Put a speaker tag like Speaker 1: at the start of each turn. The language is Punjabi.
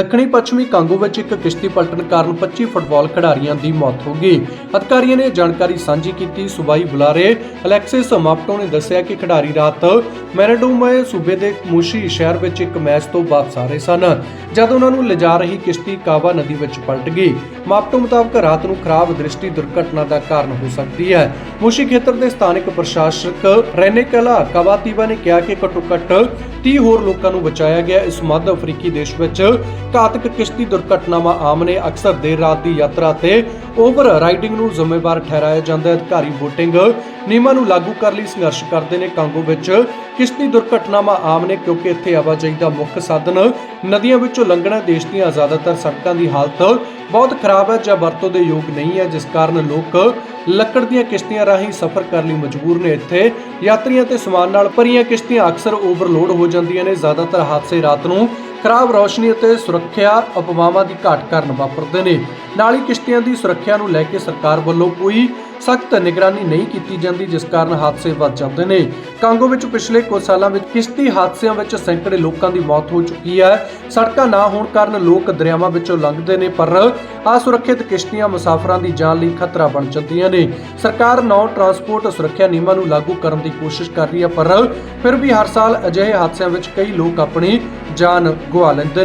Speaker 1: ਦੱਖਣੀ ਪੱਛਮੀ ਕਾਂਗੋ ਵਿੱਚ ਇੱਕ ਕਿਸ਼ਤੀ ਪਲਟਣ ਕਾਰਨ 25 ਫੁੱਟਬਾਲ ਖਿਡਾਰੀਆਂ ਦੀ ਮੌਤ ਹੋ ਗਈ। ਅਧਿਕਾਰੀਆਂ ਨੇ ਜਾਣਕਾਰੀ ਸਾਂਝੀ ਕੀਤੀ। ਸੂਬਾਈ ਬੁਲਾਰੇ ਅਲੈਕਸਿਸ ਮਾਪਟੋ ਨੇ ਦੱਸਿਆ ਕਿ ਖਿਡਾਰੀ ਰਾਤ ਮੈਰਾਡੋਮੇ ਸੂਬੇ ਦੇ ਮੂਸ਼ੀ ਸ਼ਹਿਰ ਵਿੱਚ ਇੱਕ ਮੈਚ ਤੋਂ ਵਾਪਸ ਆ ਰਹੇ ਸਨ, ਜਦ ਉਹਨਾਂ ਨੂੰ ਲਿਜਾ ਰਹੀ ਕਿਸ਼ਤੀ ਕਾਵਾ ਨਦੀ ਵਿੱਚ ਪਲਟ ਗਈ। ਮਾਪਟੋ ਮੁਤਾਬਕ ਰਾਤ ਨੂੰ ਖਰਾਬ ਦ੍ਰਿਸ਼ਟੀ ਦੁਰਘਟਨਾ ਦਾ ਕਾਰਨ ਹੋ ਸਕਦੀ ਹੈ। ਮੁਸ਼ੀ ਖੇਤਰ ਦੇ ਸਥਾਨਕ ਪ੍ਰਸ਼ਾਸਕ ਰੈਨੇ ਕਲਾ ਕਵਾਤੀਵਾ ਨੇ ਕਿਹਾ ਕਿ ਘੱਟੋ ਘੱਟ 30 ਹੋਰ ਲੋਕਾਂ ਨੂੰ ਬਚਾਇਆ ਗਿਆ। ਇਸ ਮੱਧ ਅਫਰੀਕੀ ਦੇਸ਼ ਵਿੱਚ ਘਾਤਕ ਕਿਸ਼ਤੀ ਦੁਰਘਟਨਾਵਾਂ ਆਮ ਨੇ ਅਕਸਰ ਦੇਰ ਰਾਤ ਦੀ ਯਾਤਰਾ ਤੇ ਓਵਰ ਰਾਈਡਿੰਗ ਨੂੰ ਜ਼ਿੰਮੇਵਾਰ ਠਹਿਰਾਇਆ ਜਾਂਦਾ ਹੈ। ਅਧਿਕਾਰੀ VOTING ਨਿਯਮਾਂ ਨੂੰ ਲਾਗੂ ਕਰਨ ਲਈ ਸੰਘਰਸ਼ ਕਰਦੇ ਨੇ। ਕਾਂਗੋ ਵਿੱਚ ਕਿਸ਼ਤੀ ਦੁਰਘਟਨਾਵਾਂ ਆਮ ਨੇ ਕਿਉਂਕਿ ਇੱਥੇ ਆਵਾਜਾਈ ਦਾ ਮੁੱਖ ਸਾਧਨ ਨਦੀਆਂ ਵਿੱਚੋਂ ਲੰਘਣਾ, ਦੇਸ਼ ਦੀਆਂ ਜ਼ਿਆਦਾਤਰ ਸੜਕਾਂ ਦੀ ਹਾਲਤ ਬਹੁਤ ਖਰਾਬ ਹੈ ਜਾਂ ਵਰਤੋਂ ਦੇ ਯੋਗ ਨਹੀਂ ਹੈ, ਜਿਸ ਕਾਰਨ ਲੋਕ ਲੱਕੜ ਦੀਆਂ ਕਿਸ਼ਤੀਆਂ ਰਾਹੀਂ ਸਫ਼ਰ ਕਰਨ ਲਈ ਮਜਬੂਰ ਨੇ। ਇੱਥੇ ਯਾਤਰੀਆਂ ਤੇ ਸਮਾਨ ਨਾਲ ਭਰੀਆਂ ਕਿਸ਼ਤੀਆਂ ਅਕਸਰ ਓਵਰਲੋਡ ਹੋ ਜਾਂਦੀਆਂ ਨੇ। ਜ਼ਿਆਦਾਤਰ ਹਾਦਸੇ ਰਾਤ ਨੂੰ ਖਰਾਬ ਰੌਸ਼ਨੀ ਅਤੇ ਸੁਰੱਖਿਆ ਉਪਮਾਵਾਂ ਦੀ ਘਾਟ ਕਾਰਨ ਵਾਪਰਦੇ ਨੇ। ਨਾਲ ਹੀ ਕਿਸ਼ਤੀਆਂ ਦੀ ਸੁਰੱਖਿਆ ਨੂੰ ਲੈ ਕੇ ਸਰਕਾਰ ਵੱਲੋਂ ਕੋਈ ਸਖਤ ਨਿਗਰਾਨੀ ਨਹੀਂ ਕੀਤੀ ਜਾਂਦੀ, ਜਿਸ ਕਾਰਨ ਹਾਦਸੇ ਵੱਧ ਜਾਂਦੇ ਨੇ। ਕਾਂਗੋ ਵਿੱਚ ਪਿਛਲੇ ਕੁਝ ਸਾਲਾਂ ਵਿੱਚ ਕਿਸ਼ਤੀ ਹਾਦਸਿਆਂ ਵਿੱਚ ਸੈਂਕੜੇ ਲੋਕਾਂ ਦੀ ਮੌਤ ਹੋ ਚੁੱਕੀ ਹੈ। ਸੜਕਾਂ ਨਾ ਹੋਣ ਕਾਰਨ ਲੋਕ ਦਰਿਆਵਾਂ ਵਿੱਚੋਂ ਲੰਘਦੇ ਨੇ, ਪਰ ਅਸੁਰੱਖਿਅਤ ਕਿਸ਼ਤੀਆਂ ਮੁਸਾਫਰਾਂ ਦੀ ਜਾਨ ਲਈ ਖਤਰਾ ਬਣ ਜਾਂਦੀਆਂ ਨੇ। ਸਰਕਾਰ ਨੌ ਟਰਾਂਸਪੋਰਟ ਸੁਰੱਖਿਆ ਨਿਯਮਾਂ ਨੂੰ ਲਾਗੂ ਕਰਨ ਦੀ ਕੋਸ਼ਿਸ਼ ਕਰ ਰਹੀ ਹੈ, ਪਰ ਫਿਰ ਵੀ ਹਰ ਸਾਲ ਅਜਿਹੇ ਹਾਦਸਿਆਂ ਵਿੱਚ ਕਈ ਲੋਕ ਆਪਣੀ ਜਾਨ ਗਵਾ ਲੈਂਦੇ ਨੇ।